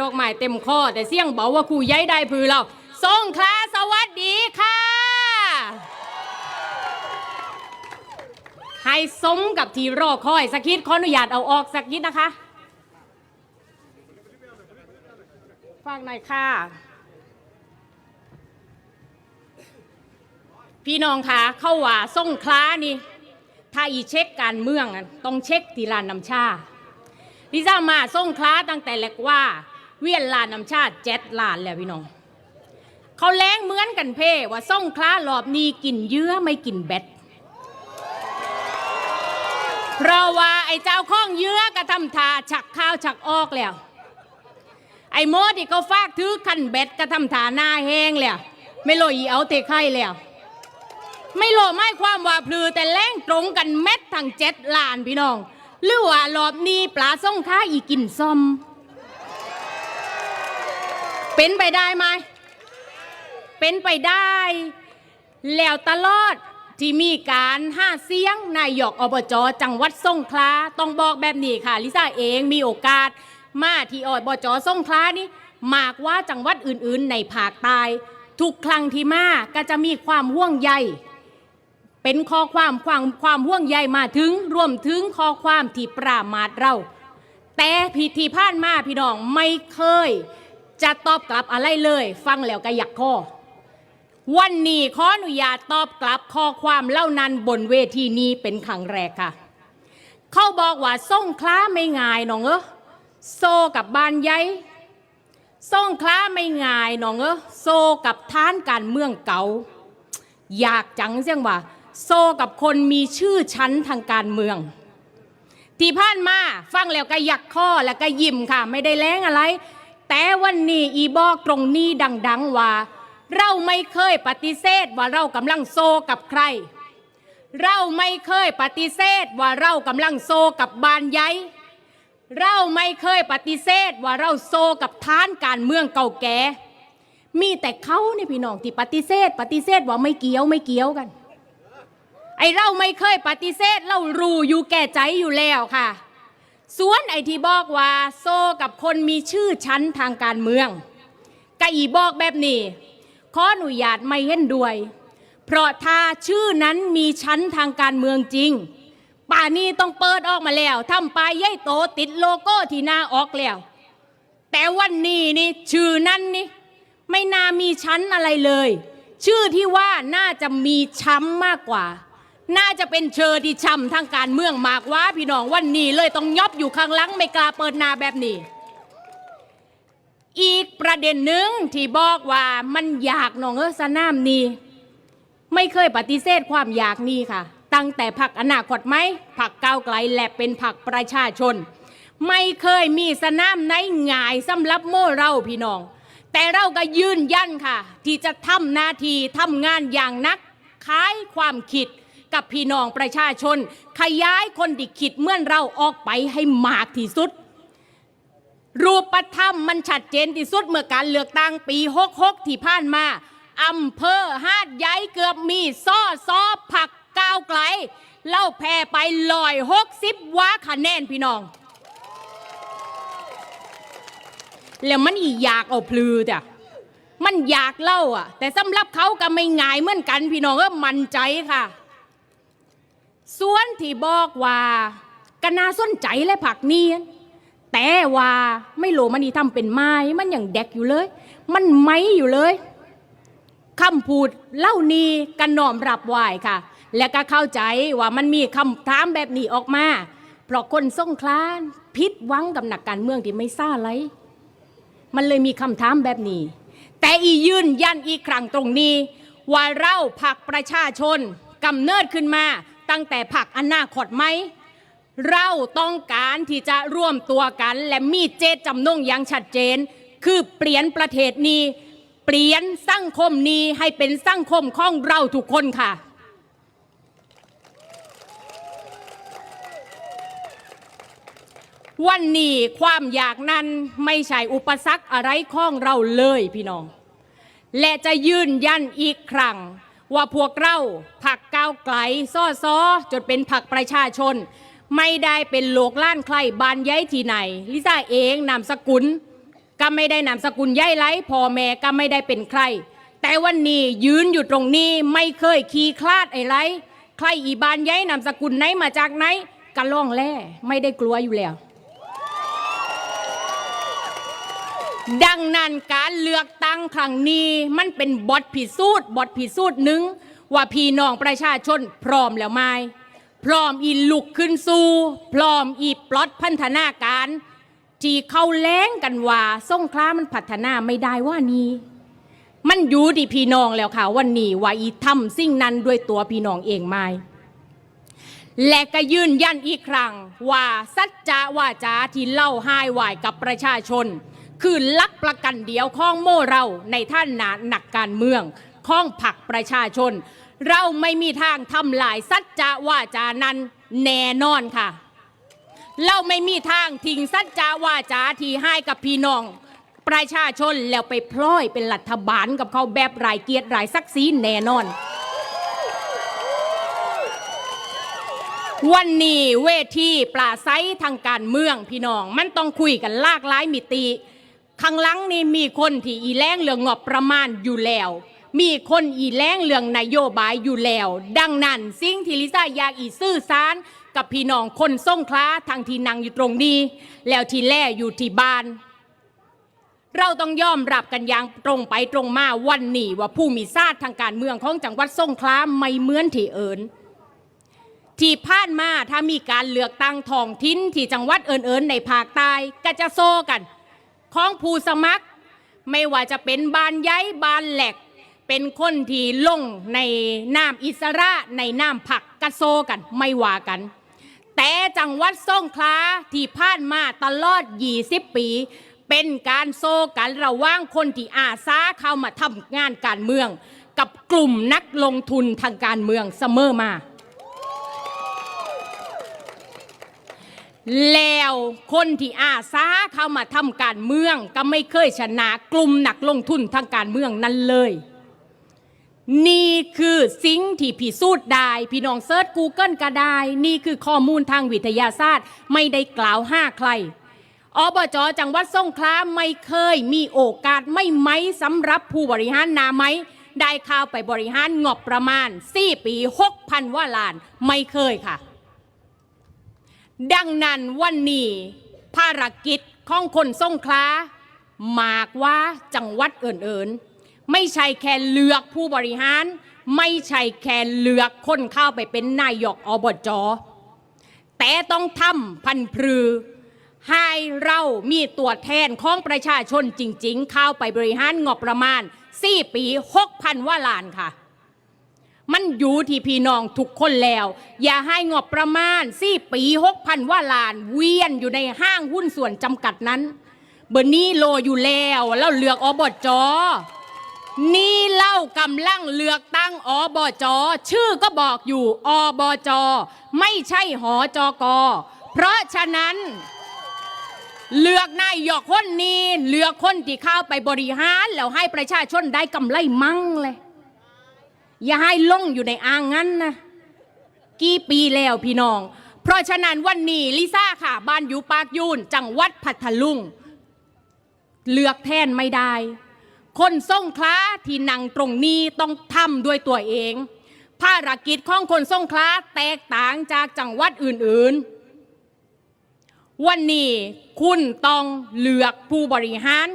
ดอกไม้เต็มคอแต่เสียงเบาว่าครูย้ายได้พือเราสงขลาสวัสดีค่ะ ให้สมกับทีรอคอยสักคิดขออนุญาตเอาออกสักนิดนะคะฝากหน่อยค่ะ พี่น้องคะเข้าว่าส่งคล้านี่ ถ้าอีเช็คการเมือง ต้องเช็คทีลานน้ำชาลิซ่ามาส่งคล้าตั้งแต่แรกว่า เวียนลานน้ำชาติเจ็ดลานแล้วพี่น้อง เขาแล้งเหมือนกันเพ่ว่าส่งคล้าหลอบนีกินเยื่อไม่กินแบตเพราะว่าไอ้เจ้าข้องเยื่อกระทำทาฉักข้าวฉักออกแล้ว ไอ้โมดที่เขาฟากถือคันเบ็ดกระทำฐาหน้าแห้งแล้วไม่โลอีเอาเตะไข่แล้ว ไม่โลไม่ความว่าพลือแต่แรงตรงกันเม็ดทั้งเจ็ดล้านพี่น้องหรือว่ารอบนี้ปลาส่งค้าอีกินซอม เป็นไปได้ไหม เป็นไปได้ แล้วตลอดที่มีการห้าเสียงนายกอบจจังหวัดสงขลาต้องบอกแบบนี้ค่ะ ลิซ่าเองมีโอกาส มาที่อบจสงขลานี่มากว่าจังหวัดอื่นๆ ในภาคใต้ทุกครั้งที่มาก็จะมีความห่วงใยเป็นข้อความความความห่วงใยมาถึงรวมถึงข้อความที่ปรามาทเรา แต่พิธีผ่านมาพี่น้องไม่เคย จะตอบกลับอะไรเลย ฟังแล้วก็อยากข้อ วันนี้ขออนุญาตตอบกลับข้อความเล่านั้นบนเวทีนี้เป็นครั้งแรกค่ะ เขาบอกว่าส่งคล้าไม่ง่ายน้องเออโซกับบานใหญ่ส่งคล้าไม่ง่ายน้องเออโซกับท้านการเมืองเก่าอยากจังเสียงว่า โซกับคนมีชื่อชั้นทางการเมืองที่ผ่านมาฟังแล้วก็ยักข้อแล้วก็ยิ้มค่ะ ไม่ได้แล้งอะไร แต่วันนี้อีบอกตรงนี้ดัง ๆ ว่า เราไม่เคยปฏิเสธว่าเรากำลังโซกับใคร เราไม่เคยปฏิเสธว่าเรากำลังโซกับบานใหญ่เราไม่เคยปฏิเสธว่าเราโซกับท้านการเมืองเก่าแก่ มีแต่เขาเนี่ยพี่น้องที่ปฏิเสธ ปฏิเสธว่าไม่เกี่ยวไม่เกี่ยวกัน ไอเราไม่เคยปฏิเสธ เรารู้อยู่แก่ใจอยู่แล้วค่ะ ส่วนไอที่บอกว่าโซกับคนมีชื่อชั้นทางการเมืองกะอีบอกแบบนี้ขออนุญาตไม่เห็นด้วย เพราะถ้าชื่อนั้นมีชั้นทางการเมืองจริง ป่านี้ต้องเปิดออกมาแล้วทำป้ายใหญ่โตติดโลโก้ที่หน้าออกแล้ว แต่วันนี้นี่ชื่อนั้นนี่ไม่น่ามีชั้นอะไรเลย ชื่อที่ว่าน่าจะมีช้ำมากกว่า น่าจะเป็นเชอที่ช้ำทางการเมืองมากว่าพี่น้องวันนี้เลยต้องยอบอยู่ข้างหลังไม่กล้าเปิดหน้าแบบนี้ อีกประเด็นหนึ่งที่บอกว่ามันอยากน้องเออสนามนี้ ไม่เคยปฏิเสธความอยากนี้ค่ะ ตั้งแต่ผักอนาคตไหมผักก้าวไกลและเป็นผักประชาชน ไม่เคยมีสนามไหนง่ายสำหรับโม่เราพี่น้อง แต่เราก็ยืนยันค่ะ ที่จะทำหน้าที่ทำงานอย่างนักขายความคิด กับพี่น้องประชาชน ขยายคนที่คิดเมื่อนเราออกไปให้มากที่สุด รูปธรรมมันชัดเจนที่สุดเมื่อการเลือกตั้งปี 66 ที่ผ่านมาอำเภอหาดใหญ่เกือบมีซ้อซอผักก้าวไกลเล่าแพ้ไปลอยหกสิบว้าคะแนนพี่น้อง แล้วมันอีอยากเอาพลือจ้ะมันอยากเล่าอะ แต่สำหรับเขาก็ไม่ง่ายเหมือนกันพี่น้องก็มั่นใจค่ะ ส่วนที่บอกว่าก็น่าสนใจและผักเนียนแต่ว่าไม่โลมันนี่ทำเป็นไม้มันอย่างแดกอยู่เลย มันไม้อยู่เลยคำพูดเล่านี้กันนอมรับไหวค่ะ และก็เข้าใจว่ามันมีคำถามแบบนี้ออกมา เพราะคนส่งคลานพิษวังกับหนักการเมืองที่ไม่ซ่าไรมันเลยมีคำถามแบบนี้ แต่อียืนยันอีกครั้งตรงนี้ ว่าเราผักประชาชนกำเนิดขึ้นมา ตั้งแต่ผักอนาคตไหม เราต้องการที่จะร่วมตัวกัน และมีเจตจำนงอย่างชัดเจน คือเปลี่ยนประเทศนี้ เปลี่ยนสังคมนี้ให้เป็นสังคมของเราทุกคนค่ะวันนี้ความอยากนั้นไม่ใช่อุปสรรคอะไรของเราเลยพี่น้อง และจะยืนยันอีกครั้ง ว่าพวกเราผัก ก้าวไกลซ้อซ้อจนเป็นผักประชาชน ไม่ได้เป็นโลกล้านใครบานย้ายที่ไหน ลิซ่าเองนามสกุล ก็ไม่ได้นามสกุลย่ายไรพ่อแม่ก็ไม่ได้เป็นใคร แต่วันนี้ยืนอยู่ตรงนี้ไม่เคยขี่คลาดไอ้ไรใครอีบานย้ายนามสกุลไหนมาจากไหนกะล่องแล่ไม่ได้กลัวอยู่แล้วดังนั้นการเลือกตั้งครั้งนี้มันเป็นบทพิสูจน์บทพิสูจน์หนึ่ง ว่าพี่น้องประชาชนพร้อมแล้วไหมพร้อมอีลุกขึ้นสู้ พร้อมอีปลดพันธนาการ ที่เขาแล้งกันว่าสงครามมันพัฒนาไม่ได้ว่านี้ มันอยู่ที่พี่น้องแล้วค่ะวันนี้ว่าอีทำสิ่งนั้นด้วยตัวพี่น้องเองไหมและก็ยืนยันอีกครั้ง ว่าสัจจะวาจาที่เล่าให้ไหวกับประชาชน คือลักประกันเดียวข้องโม่เราในท่านนาหนักการเมือง ข้องผักประชาชน เราไม่มีทางทำลายสัจจะวาจานั้นแน่นอนค่ะ เราไม่มีทางทิ้งสัจจาวาจาที่ให้กับพี่น้องประชาชนแล้วไปพลอยเป็นรัฐบาลกับเขาแบบรายเกียรติรายศักดิ์ศรีแน่นอน วันนี้เวทีปลาไซทางการเมืองพี่น้อง มันต้องคุยกันลากหลายมิติ ข้างหลังนี่มีคนที่อีแรงเรื่องงบประมาณอยู่แล้ว มีคนอีแรงเรื่องนโยบายอยู่แล้ว ดังนั้นสิ่งที่ลิซ่าอยากอีซื่อสารกับพี่น้องคนส่งคล้าทางที่นั่งอยู่ตรงนี้ แล้วที่แล่อยู่ที่บ้าน เราต้องยอมรับกันอย่างตรงไปตรงมาวันนี้ว่าผู้มีซาดทางการเมืองของจังหวัดส่งขลาไม่เหมือนที่เอิญที่ผ่านมาถ้ามีการเลือกตั้งท้องถิ่นที่จังหวัดเอิญๆในภาคใต้ก็จะโซกัน ของผู้สมัคร ไม่ว่าจะเป็นบานย้ายบานแหลก เป็นคนที่ลงในนามอิสระในนามผักกระโซกันไม่ว่ากัน แต่จังหวัดสงขลาที่ผ่านมาตลอด 20 ปี เป็นการโซกันระหว่างคนที่อาสาเข้ามาทำงานการเมือง กับกลุ่มนักลงทุนทางการเมืองเสมอมาแล้วคนที่อาสาเข้ามาทำการเมืองก็ไม่เคยชนะกลุ่มนักลงทุนทางการเมืองนั้นเลย นี่คือสิ่งที่พิสูจน์ได้ พี่น้องเซิร์ช Google ก็ได้ นี่คือข้อมูลทางวิทยาศาสตร์ ไม่ได้กล่าวห้าใครอบจจังหวัดสงขลาไม่เคยมีโอกาสไม่ไหมสำหรับผู้บริหารนาไหม ได้ข่าวไปบริหารงบประมาณ 4 ปี 6,000 ว่าล้านไม่เคยค่ะ ดังนั้นวันนี้ภารกิจของคนสงขลามากว่าจังหวัดอื่นๆ ไม่ใช่แค่เลือกผู้บริหาร ไม่ใช่แค่เลือกคนเข้าไปเป็นนายกอบจแต่ต้องทำพันพรือ ให้เรามีตัวแทนของประชาชนจริง ๆ เข้าไปบริหารงบประมาณ 4 ปี 6,000 ว่าล้านค่ะ มันอยู่ที่พี่น้องทุกคนแล้ว อย่าให้งบประมาณสี่ปีหกพันว่าล้าน เวียนอยู่ในห้างหุ้นส่วนจำกัดนั้น เบอร์นี้โลอยู่แล้วแล้วเลือกอบจ นี่เล่ากำลังเลือกตั้งอบจชื่อก็บอกอยู่อบจไม่ใช่หอจก เพราะฉะนั้น เลือกนายหยกคนนี้เลือกคนที่เข้าไปบริหาร แล้วให้ประชาชนได้กำไรมั่งเลย อย่าให้ลงอยู่ในอ่างนั้นนะกี่ปีแล้วพี่น้อง เพราะฉะนั้นวันนี้ลิซ่าค่ะ บ้านอยู่ปากยูนจังหวัดพัทลุง เลือกแทนไม่ได้ คนส่งคล้าที่นั่งตรงนี้ต้องทำด้วยตัวเอง ภารกิจของคนส่งคล้าแตกต่างจากจังหวัดอื่นๆ วันนี้คุณต้องเลือกผู้บริหาร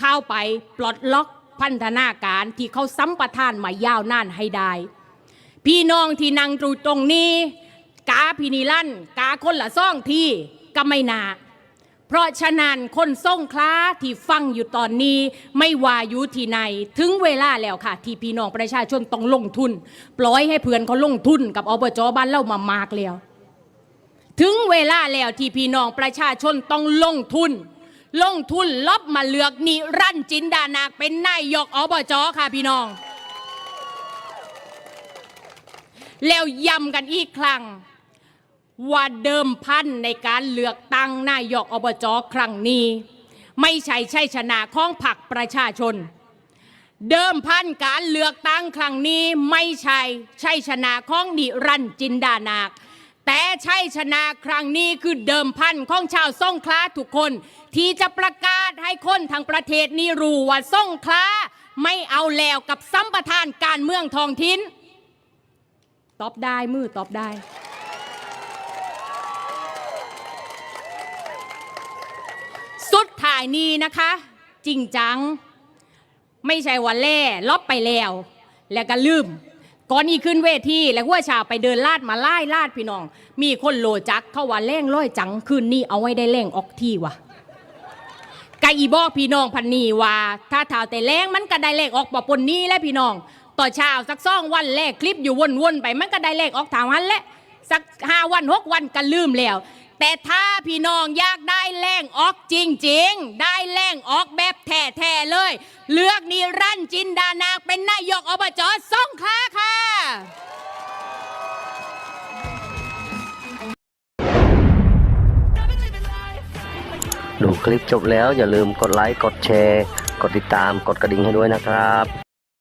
เข้าไปปลดล็อกพันธนาการที่เขาสัมปทานมายาวนานให้ได้ พี่น้องที่นั่งตรูตรงนี้ กาพินิลันกาคนละซ่องที่ก็ไม่นา เพราะฉะนั้นคนส่งคล้าที่ฟังอยู่ตอนนี้ไม่ว่าอยู่ที่ไหนถึงเวลาแล้วค่ะ ที่พี่น้องประชาชนต้องลงทุน ปล่อยให้เพื่อนเขาลงทุนกับอบจบ้านเล่ามามากแล้ว ถึงเวลาแล้วที่พี่น้องประชาชนต้องลงทุน ลงทุนลบมาเลือกนิรันจินดานาคเป็นนายกอบจค่ะพี่น้อง แล้วย้ำกันอีกครั้ง ว่าเดิมพันในการเลือกตั้งนายกอบจครั้งนี้ ไม่ใช่ใชัยชนะของพรรคประชาชน เดิมพันการเลือกตั้งครั้งนี้ไม่ใช่ใชัยชนะของนิรันจินดานาค แต่ใชัยชนะครั้งนี้คือเดิมพันของชาวส่งขลาทุกคน ที่จะประกาศให้คนทั้งประเทศนี้รู้ว่าส่งขลาไม่เอาแล้วกับสัมปทานการเมืองทองถิ่นตอบได้มือตอบได้ สุดท้ายนี้นะคะ จริงจัง ไม่ใช่วันแล่ลบไปแล้ว แล้วก็ลืม ก่อนนี้ขึ้นเวทีแล้วหัวชาไปเดินลาดมาไล่ลาดพี่น้อง มีคนโลจักเข้าว่าแรงร้อยจังคืนนี้เอาไว้ได้แรงออกที่วะกะอีบอกพี่น้องพันนีว่าถ้าถาวแต่แรงมันก็ได้เลขออกปอปนนี้และพี่น้อง ต่อเช้าสักสองวันแรกคลิปอยู่วนๆไปมันก็ได้เลขออกทางวันและสักห้าวันหกวันก็ลืมแล้ว แต่ถ้าพี่น้องอยากได้แรงออกจริง ๆ ได้แรงออกแบบแท้ๆเลย เลือกนิรันดร์จินดานางเป็นนายกอบจสงขลาค่ะดูคลิปจบแล้วอย่าลืมกดไลค์ กดแชร์ กดติดตาม กดกระดิ่งให้ด้วยนะครับ